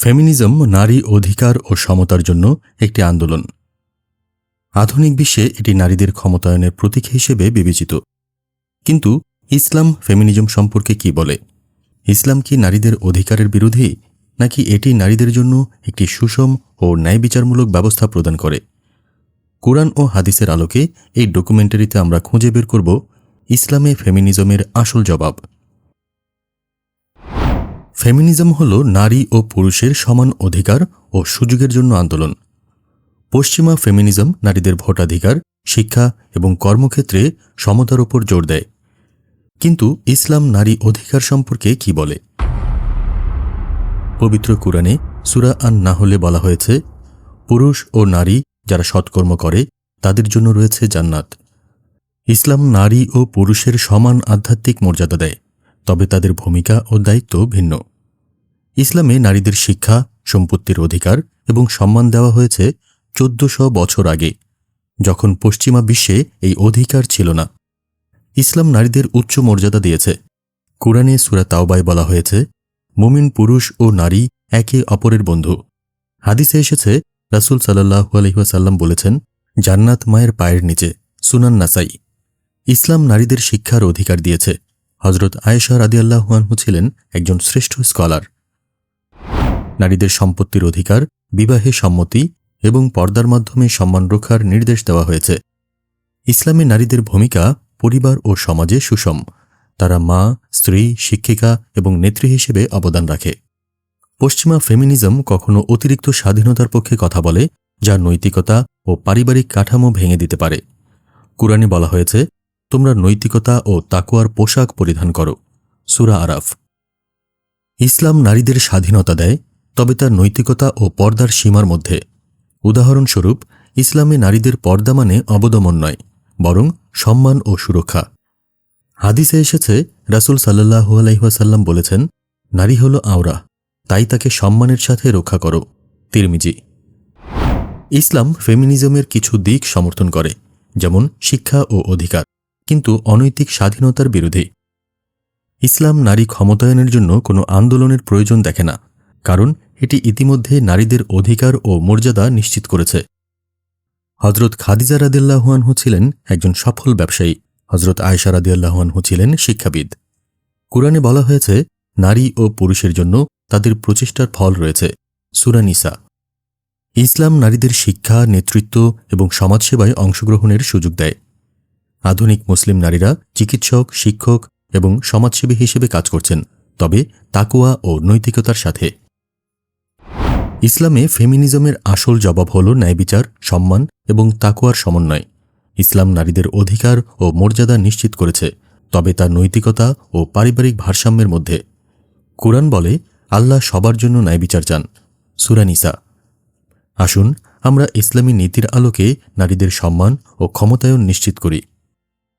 Feminism নারী অধিকার ও সমতার জন্য একটি আন্দোলন। আধুনিক বিশ্বে এটি নারীদের ক্ষমতায়নের প্রতীক হিসেবে বিবেচিত। কিন্তু ইসলাম ফেমিনিজম সম্পর্কে কি বলে? ইসলাম কি নারীদের অধিকারের বিরোধী, নাকি এটি নারীদের জন্য একটি সুষম ও ন্যায় বিচারমূলক ব্যবস্থা প্রদান করে? কোরআন ও হাদিসের আলোকে এই ডকুমেন্টারিতে আমরা খুঁজে বের করব ইসলামে ফেমিনিজমের আসল জবাব। ফেমিনিজম হল নারী ও পুরুষের সমান অধিকার ও সুযোগের জন্য আন্দোলন। পশ্চিমা ফেমিনিজম নারীদের ভোটাধিকার, শিক্ষা এবং কর্মক্ষেত্রে সমতার ওপর জোর দেয়। কিন্তু ইসলাম নারী অধিকার সম্পর্কে কি বলে? পবিত্র কুরআনে সুরা আন নাহলে বলা হয়েছে, পুরুষ ও নারী যারা সৎকর্ম করে, তাদের জন্য রয়েছে জান্নাত। ইসলাম নারী ও পুরুষের সমান আধ্যাত্মিক মর্যাদা দেয়, তবে তাদের ভূমিকা ও দায়িত্ব ভিন্ন। ইসলামে নারীদের শিক্ষা, সম্পত্তির অধিকার এবং সম্মান দেওয়া হয়েছে চোদ্দশো বছর আগে, যখন পশ্চিমা বিশ্বে এই অধিকার ছিল না। ইসলাম নারীদের উচ্চ মর্যাদা দিয়েছে। কোরআনে সুরা তাওবায় বলা হয়েছে, মুমিন পুরুষ ও নারী একে অপরের বন্ধু। হাদিসে এসেছে, রাসুল সাল্লাহু আলহিহাসাল্লাম বলেছেন, জান্নাত মায়ের পায়ের নিচে, সুনান নাসাই। ইসলাম নারীদের শিক্ষার অধিকার দিয়েছে। হজরত আয়েশা রাদিয়াল্লাহুয়ানহু ছিলেন একজন শ্রেষ্ঠ স্কলার। নারীদের সম্পত্তির অধিকার, বিবাহে সম্মতি এবং পর্দার মাধ্যমে সম্মান রক্ষার নির্দেশ দেওয়া হয়েছে। ইসলামে নারীদের ভূমিকা পরিবার ও সমাজে সুষম। তারা মা, স্ত্রী, শিক্ষিকা এবং নেত্রী হিসেবে অবদান রাখে। পশ্চিমা ফেমিনিজম কখনো অতিরিক্ত স্বাধীনতার পক্ষে কথা বলে, যা নৈতিকতা ও পারিবারিক কাঠামো ভেঙে দিতে পারে। কুরআনে বলা হয়েছে, তোমরা নৈতিকতা ও তাকুয়ার পোশাক পরিধান করো। সুরা আরাফ। ইসলাম নারীদের স্বাধীনতা দেয় তবে তার নৈতিকতা ও পর্দার সীমার মধ্যে। উদাহরণস্বরূপ, ইসলামে নারীদের পর্দা মানে অবদমন নয়, বরং সম্মান ও সুরক্ষা। হাদিসে এসেছে, রাসুল সাল্লাহু আলাইহাসাল্লাম বলেছেন, নারী হল আওরা, তাই তাকে সম্মানের সাথে রক্ষা করো। তিরমিজি। ইসলাম ফেমিনিজমের কিছু দিক সমর্থন করে, যেমন শিক্ষা ও অধিকার, কিন্তু অনৈতিক স্বাধীনতার বিরোধী। ইসলাম নারী ক্ষমতায়নের জন্য কোনো আন্দোলনের প্রয়োজন দেখে না কারণ এটি ইতিমধ্যে নারীদের অধিকার ও মর্যাদা নিশ্চিত করেছে। হজরত খাদিজা রাদিল্লাহুয়ানহু ছিলেন একজন সফল ব্যবসায়ী। হজরত আয়সা রাদিয়াল্লাহুয়ানহু ছিলেন শিক্ষাবিদ। কুরআনে বলা হয়েছে, নারী ও পুরুষের জন্য তাদের প্রচেষ্টার ফল রয়েছে। সুরানিসা ইসলাম নারীদের শিক্ষা, নেতৃত্ব এবং সমাজসেবায় অংশগ্রহণের সুযোগ দেয়। আধুনিক মুসলিম নারীরা চিকিৎসক, শিক্ষক এবং সমাজসেবী হিসেবে কাজ করছেন। তবে তাকুয়া ও নৈতিকতার সাথে ইসলামে ফেমিনিজমের আসল জবাব হল ন্যায়বিচার সম্মান এবং তাকুয়ার সমন্বয়। ইসলাম নারীদের অধিকার ও মর্যাদা নিশ্চিত করেছে, তবে তার নৈতিকতা ও পারিবারিক ভারসাম্যের মধ্যে। কোরআন বলে, আল্লাহ সবার জন্য ন্যায়বিচার চান। সুরানিসা আসুন, আমরা ইসলামী নীতির আলোকে নারীদের সম্মান ও ক্ষমতায়ন নিশ্চিত করি।